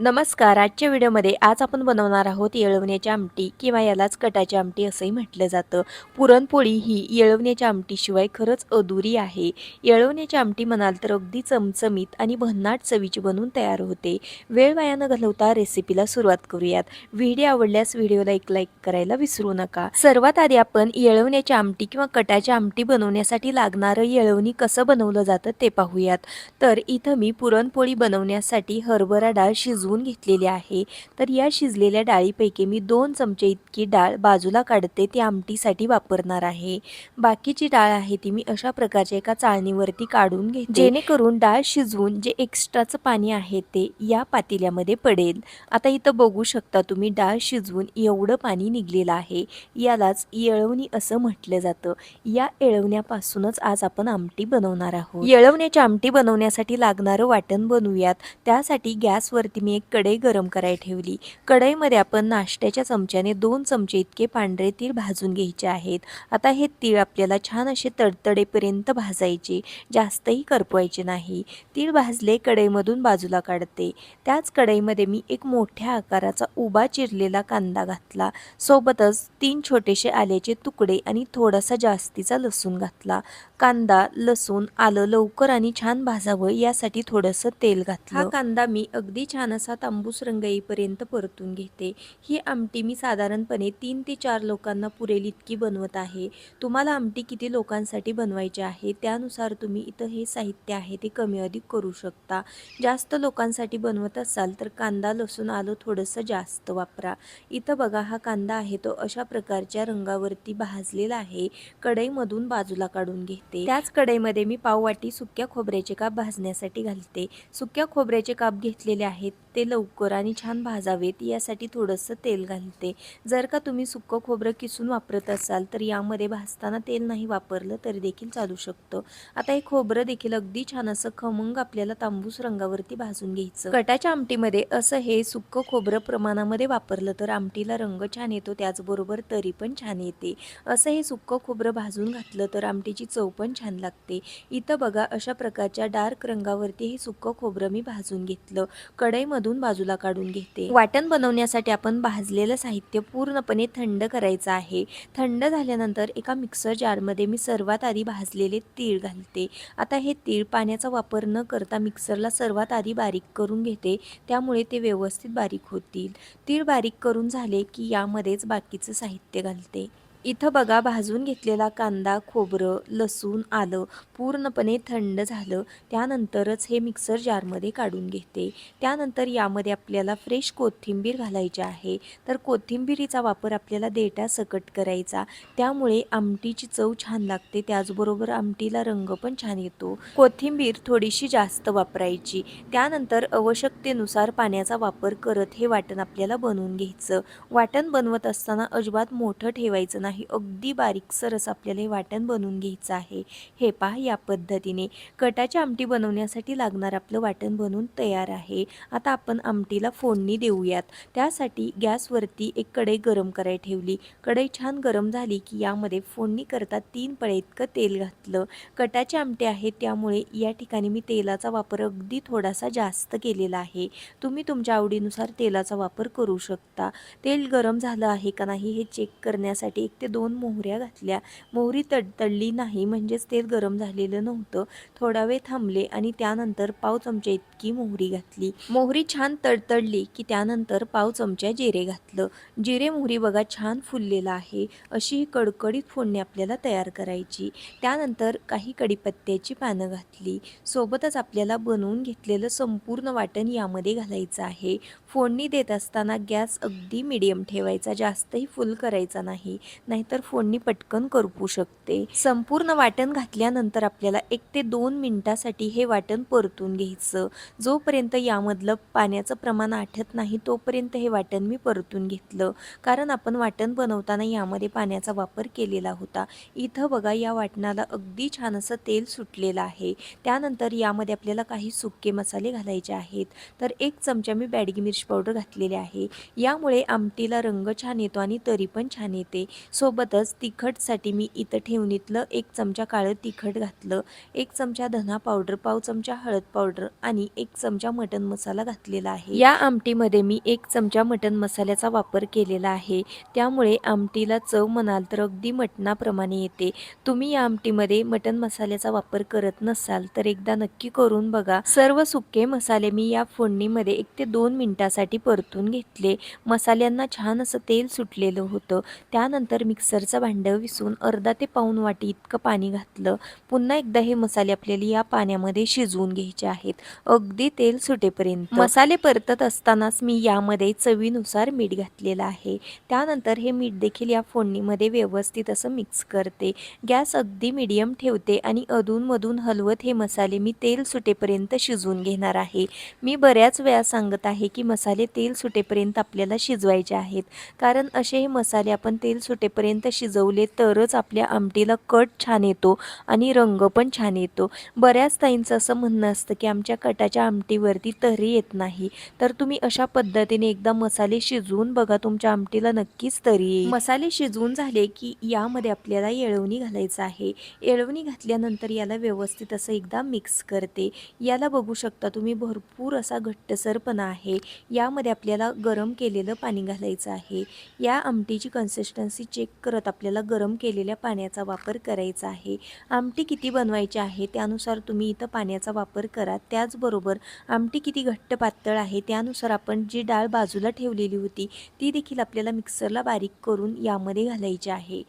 नमस्कार आजच्या व्हिडिओमध्ये आज आपण बनवणार आहोत येळवण्याची आमटी किंवा यालाच कटाची आमटी असंही म्हटलं जातं. पुरणपोळी ही येळवण्याच्या आमटीशिवाय खरंच अधुरी आहे. येळवण्याची आमटी म्हणाल तर अगदी चमचमीत आणि भन्नाट चवीची बनवून तयार होते. वेळ वाया न घालवता रेसिपीला सुरुवात करूयात. व्हिडिओ आवडल्यास व्हिडिओला एक लाईक करायला विसरू नका. सर्वात आधी आपण येळवण्याची आमटी किंवा कटाची आमटी बनवण्यासाठी लागणारं येळवणी कसं बनवलं जातं ते पाहूयात. तर इथं मी पुरणपोळी बनवण्यासाठी हरभरा डाळ शिजवून घेतलेली आहे. तर या शिजलेल्या डाळीपैकी मी दोन चमचे इतकी डाळ बाजूला काढते ती आमटीसाठी वापरणार आहे. बाकीची डाळ आहे ती मी अशा प्रकारच्या एका चाळणीवरती काढून घेते. जेणेकरून डाळ शिजवून जे एक्स्ट्राचं पाणी आहे ते या पातेल्यामध्ये पडेल. आता इथं बघू शकता तुम्ही डाळ शिजवून एवढं पाणी निघलेलं आहे. यालाच येळवणी असं म्हटलं जातं. या येळवण्यापासूनच आज आपण आमटी बनवणार आहोत. येळवण्याची आमटी बनवण्यासाठी लागणारं वाटण बनवूयात. त्यासाठी गॅसवरती मी कढई गरम करायला ठेवली. कढईमध्ये आपण नाश्त्याच्या चमच्याने दोन चमचे इतके पांढरे तीळ भाजून घ्यायचे आहेत. आता हे तीळ आपल्याला छान असे तडतडेपर्यंत भाजायचे. जास्तही करपवायचे नाही. तीळ भाजले कढईमधून बाजूला काढते. त्याच कढईमध्ये मी एक मोठ्या आकाराचा उभा चिरलेला कांदा घातला. सोबतच तीन छोटेसे आल्याचे तुकडे आणि थोडासा जास्तीचा लसूण घातला. कांदा लसूण आलं लवकर आणि छान भाजावं यासाठी थोडंसं तेल घातलं. हा कांदा मी अगदी छान असा तांबूस रंग येईपर्यंत परतून घेते. ही आमटी मी साधारणपणे तीन ते चार लोकांना पुरेल इतकी बनवत आहे. तुम्हाला आमटी किती लोकांसाठी बनवायची आहे? त्यानुसार तुम्ही इथं हे साहित्य आहे ते कमी अधिक करू शकता. जास्त लोकांसाठी बनवत असाल तर कांदा लसूण आलं थोडंसं जास्त वापरा. इथं बघा हा कांदा आहे तो अशा प्रकारच्या रंगावरती भाजलेला आहे. कढईमधून बाजूला काढून घेते. त्याच कढईमध्ये मी पाववाटी सुक्या खोबऱ्याचे काप भाजण्यासाठी घालते. सुक्या खोबऱ्याचे काप घेतलेले आहेत ते ते लवकर आणि छान भाजावेत यासाठी थोडंसं तेल घालते. जर का तुम्ही सुक्कं खोबरं किसून वापरत असाल तर यामध्ये भाजताना तेल नाही वापरलं तरी देखील चालू शकतं. आता हे खोबरं देखील अगदी छान असं खमंग आपल्याला तांबूस रंगावरती भाजून घ्यायचं. कटाच्या आमटीमध्ये असं हे सुक्कं खोबरं प्रमाणामध्ये वापरलं तर आमटीला रंग छान येतो त्याचबरोबर तरी पण छान येते. असं हे सुक्कं खोबरं भाजून घातलं तर आमटीची चव पण छान लागते. इथं बघा अशा प्रकारच्या डार्क रंगावरती हे सुक्कं खोबरं मी भाजून घेतलं. कढईमधून बाजूला काढून घेते. वाटण बनवण्यासाठी आपण भाजलेलं साहित्य पूर्णपणे थंड करायचं आहे. थंड झाल्यानंतर एका मिक्सर जारमध्ये मी सर्वात आधी भाजलेले तीळ घालते. आता हे तीळ पाण्याचा वापर न करता मिक्सरला सर्वात आधी बारीक करून घेते. त्यामुळे ते व्यवस्थित बारीक होतील. तीळ बारीक करून झाले की यामध्येच बाकीचं साहित्य घालते. इथं बघा भाजून घेतलेला कांदा खोबरं लसूण आलं पूर्णपणे थंड झालं. त्यानंतरच हे मिक्सर जारमध्ये काढून घेते. त्यानंतर यामध्ये आपल्याला फ्रेश कोथिंबीर घालायची आहे. तर कोथिंबीरीचा वापर आपल्याला देटा सकट करायचा. त्यामुळे आमटीची चव छान लागते. त्याचबरोबर आमटीला रंग पण छान येतो. कोथिंबीर थोडीशी जास्त वापरायची. त्यानंतर आवश्यकतेनुसार पाण्याचा वापर करत हे वाटण आपल्याला बनवून घ्यायचं. वाटण बनवत असताना अजिबात मोठं ठेवायचं नाही. अगदी बारीकसर असं आपल्याला हे वाटण बनवून घ्यायचं आहे. हे पहा या पद्धतीने. कटाची आमटी बनवण्यासाठी लागणार आपलं वाटण बनवून तयार आहे. आता आपण आमटीला फोडणी देऊयात. त्यासाठी गॅसवरती एक कढई गरम करायला ठेवली. कढई छान गरम झाली की यामध्ये फोडणी करता तीन पळे इतकं तेल घातलं. कटाचे आमटे आहेत त्यामुळे या ठिकाणी मी तेलाचा वापर अगदी थोडासा जास्त केलेला आहे. तुम्ही तुमच्या आवडीनुसार तेलाचा वापर करू शकता. तेल गरम झालं आहे का नाही हे चेक करण्यासाठी एक ते दोन मोहऱ्या घातल्या. मोहरी तडतडली नाही म्हणजेच तेल गरम झालेलं नव्हतं. थोडा वेळ थांबले आणि त्यानंतर पाव चमच्या इतकी मोहरी घातली. मोहरी छान तडतडली की त्यानंतर पाव चमच्या जिरे घातलं. जिरे मोहरी बघा छान फुललेलं आहे. अशी ही कडकडीत फोडणी आपल्याला तयार करायची. त्यानंतर काही कडीपत्त्याची पानं घातली. सोबतच आपल्याला बनवून घेतलेलं संपूर्ण वाटण यामध्ये घालायचं आहे. फोडणी देत असताना गॅस अगदी मिडियम ठेवायचा जास्तही फुल करायचा नाही. नाहीतर फोडणी पटकन करपू शकते. संपूर्ण वाटण घातल्यानंतर आपल्याला एक ते दोन मिनिटासाठी हे वाटण परतून घ्यायचं. जोपर्यंत यामधलं पाण्याचं प्रमाण आठत नाही तोपर्यंत हे वाटण मी परतून घेतलं. कारण आपण वाटण बनवताना यामध्ये पाण्याचा वापर केलेला होता. इथं बघा या वाटणाला अगदी छान असं तेल सुटलेलं आहे. त्यानंतर यामध्ये आपल्याला काही सुके मसाले घालायचे आहेत. तर एक चमचा मी बॅडगी मिरची पावडर घातलेली आहे. यामुळे आमटीला रंग छान येतो आणि तरी पण छान येते. सोबतच तिखटसाठी मी इथं ठेवणीतलं एक चमचा काळं तिखट घातलं एक चमचा धना पावडर पाव चमचा हळद पावडर आणि एक चमचा मटन मसाला घातलेला आहे. या आमटीमध्ये मी एक चमचा मटन मसाल्याचा वापर केलेला आहे. त्यामुळे आमटीला चव म्हणाल तर अगदी मटणाप्रमाणे येते. तुम्ही या आमटीमध्ये मटन मसाल्याचा वापर करत नसाल तर एकदा नक्की करून बघा. सर्व सुके मसाले मी या फोडणीमध्ये एक ते दोन मिनिटासाठी परतून घेतले. मसाल्यांना छान असं तेल सुटलेलं होतं. त्यानंतर मिक्सरचं भांडं विसून अर्धा ते पाऊण वाटी इतकं पाणी घातलं. पुन्हा एकदा हे मसाले आपल्याला या पाण्यामध्ये शिजवून घ्यायचे आहेत. अगदी तेल सुटेपर्यंत. मसाले परतत असतानाच मी यामध्ये चवीनुसार मीठ घातलेलं आहे. त्यानंतर हे मीठ देखील या फोडणीमध्ये व्यवस्थित असं मिक्स करते. गॅस अगदी मीडियम ठेवते आणि अधूनमधून हलवत हे मसाले मी तेल सुटेपर्यंत शिजवून घेणार आहे. मी बऱ्याच वेळा सांगत आहे की मसाले तेल सुटेपर्यंत आपल्याला शिजवायचे आहेत. कारण असे हे मसाले आपण तेल सुटेपर्यंत शिजवले तरच आपल्या आमटीला कट छान येतो आणि रंग पण छान येतो. बऱ्याच ताईंचं असं म्हणणं असतं की आमच्या कटाच्या आमटीवरती तरी येत नाही. तर तुम्ही अशा पद्धतीने एकदा मसाले शिजवून बघा तुमच्या आमटीला नक्कीच तरी येईल. मसाले शिजवून झाले की यामध्ये आपल्याला येळवणी घालायचं आहे. येळवणी घातल्यानंतर याला व्यवस्थित असं एकदा मिक्स करते. याला बघू शकता तुम्ही भरपूर असा घट्टसरपणा आहे. यामध्ये आपल्याला गरम केलेलं पाणी घालायचं आहे. या आमटीची कन्सिस्टन्सी चेक करत आपल्याला गरम केलेल्या पाण्याचा वापर करायचा आहे. आमटी किती बनवायची आहे त्यानुसार तुम्ही इथं पाण्याचा वापर करा. त्याचबरोबर आमटी किती घट्ट पातळ आहे त्यानुसार आपण जी डाळ बाजूला ठेवलेली होती ती देखील आपल्याला मिक्सरला बारीक करून यामध्ये घालायची आहे.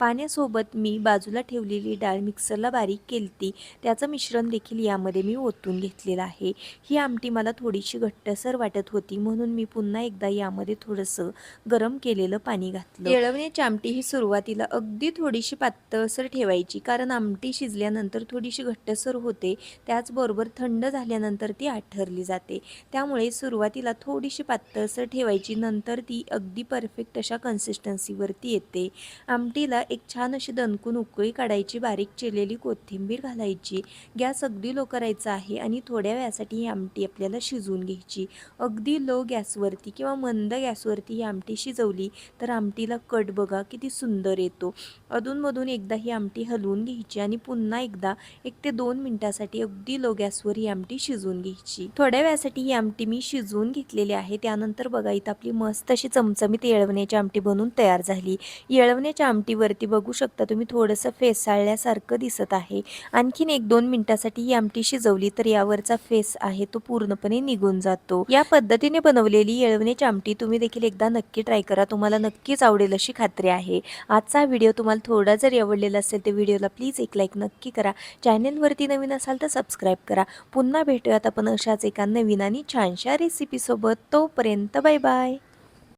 पाण्यासोबत मी बाजूला ठेवलेली डाळ मिक्सरला बारीक केलती. त्याचं मिश्रण देखील यामध्ये मी ओतून घेतलेलं आहे. ही आमटी मला थोडीशी घट्टसर वाटत होती म्हणून मी पुन्हा एकदा यामध्ये थोडंसं गरम केलेलं पाणी घातलं. येळवण्याची आमटी ही सुरुवातीला अगदी थोडीशी पातळसर ठेवायची कारण आमटी शिजल्यानंतर थोडीशी घट्टसर होते. त्याचबरोबर थंड झाल्यानंतर ती आठरली जाते. त्यामुळे सुरुवातीला थोडीशी पातळसर ठेवायची नंतर ती अगदी परफेक्ट अशा कन्सिस्टन्सीवरती येते. आमटीला एक छान अशी दणकून उकळी काढायची बारीक चिरलेली कोथिंबीर घालायची गॅस अगदी लो करायचा आहे आणि थोड्या वेळासाठी ही आमटी आपल्याला शिजवून घ्यायची. अगदी लो गॅसवरती किंवा मंद गॅसवरती ही आमटी शिजवली तर आमटीला कट बघा किती सुंदर येतो. अधूनमधून एकदा ही आमटी हलवून घ्यायची आणि पुन्हा एकदा एक ते दोन मिनिटासाठी अगदी लो गॅसवर ही आमटी शिजवून घ्यायची. थोड्या वेळासाठी ही आमटी मी शिजवून घेतलेली आहे. त्यानंतर बघा इथं आपली मस्त अशी चमचमीत येळवण्याची आमटी बनवून तयार झाली. येळवण्याच्या आमटीवरती बघू शकता तुम्ही थोडंसं फेसाळल्यासारखं दिसत आहे. आणखीन एक दोन मिनिटासाठी ही आमटी शिजवली तर यावरचा फेस आहे तो पूर्णपणे निघून जातो. या पद्धतीने बनवलेली येळवण्याची आमटी तुम्ही देखील एकदा नक्की ट्राय करा. तुम्हाला नक्कीच आवडेल अशी खात्री आहे. आजचा व्हिडिओ तुम्हाला थोडा जरी आवडलेला असेल तर व्हिडिओला प्लीज एक लाईक नक्की करा. चॅनेलवरती नवीन असाल तर सबस्क्राईब करा. पुन्हा भेटूयात आपण अशाच एका नवीन आणि छानशा रेसिपीसोबत. तोपर्यंत बाय बाय.